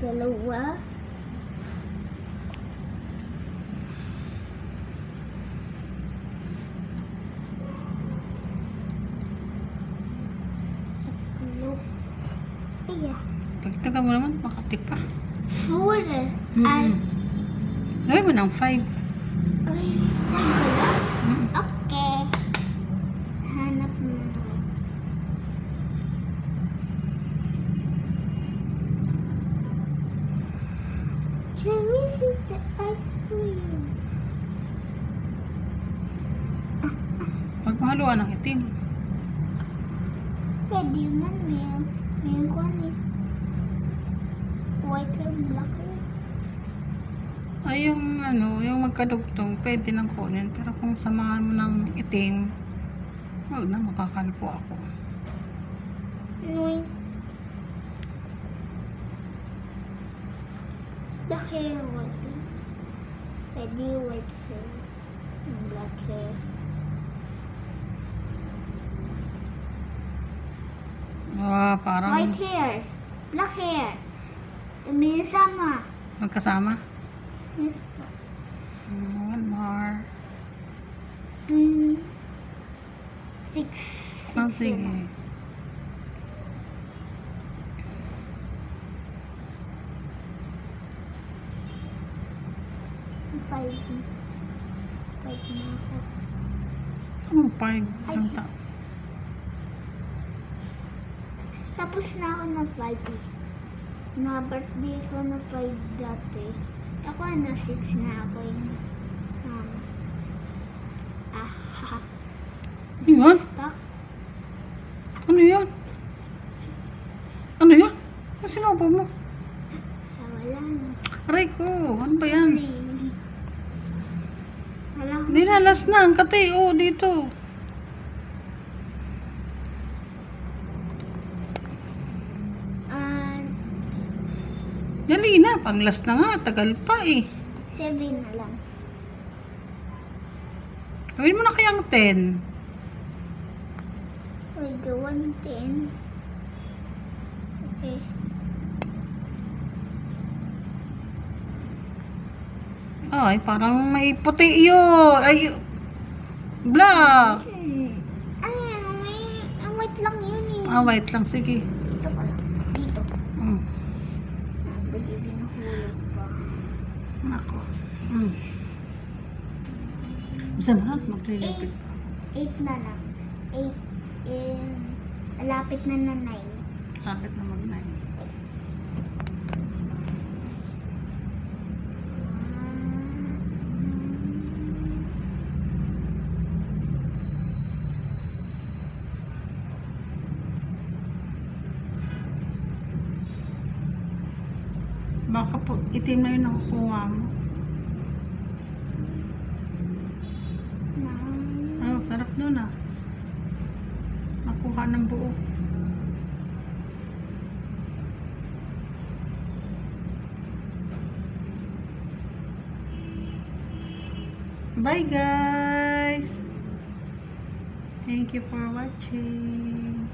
Dalawa. Tatlo. Iya. Pagtaga mo naman, makati pa. Four. Ay, Gawin mo ng 5. ay, saan ba? Okay. Hanap mo. Cherry is the ice cream. Huwag mo haluan ng itim. Pwede man, may, may kwan eh. White hair, black hair. Ay, yung ano, yung magkadugtong, pwede nang kunin. Pero kung samahan mo ng itim, huwag na, makakalpo ako. Annoying. Black hair, white hair. Pwede white hair, black hair. Ah, parang White hair, black hair. May sama. magkasama. Yes. Mm, One more. Mm, six. Oh, Six sige. na. Five. Five na ako. Anong 5? Ay, Ang six. ta- Tapos na ako na five eh. Na birthday ko na five dati. Ako na six na ako yung um, ah, haha, Ano yan? stuck. Ano yan? Ano yan? Ano sinabi mo? Ah, wala na. Aray ko, ano ba yan? Sorry. Dinalas na ang katay. Oh, dito. Uh, Dali na. Panglas na nga. Tagal pa eh. 7 na lang. Gawin mo na kayang 10. Wait, gawin 10. Ay, parang may puti yun. Ay, black. Ay, may, ah, wait lang yun eh. Ah, white lang. Sige. Dito pa lang. Dito. Mm. Nako. Mm. Bisa mo na, maglilipid pa. Eight na lang. Eight. Eh, malapit na na nine. Lapit na mag-9. Baka po, itim na yun nakukuha mo. Ah, sarap nun ah. Nakuha ng buo. Bye guys! Thank you for watching.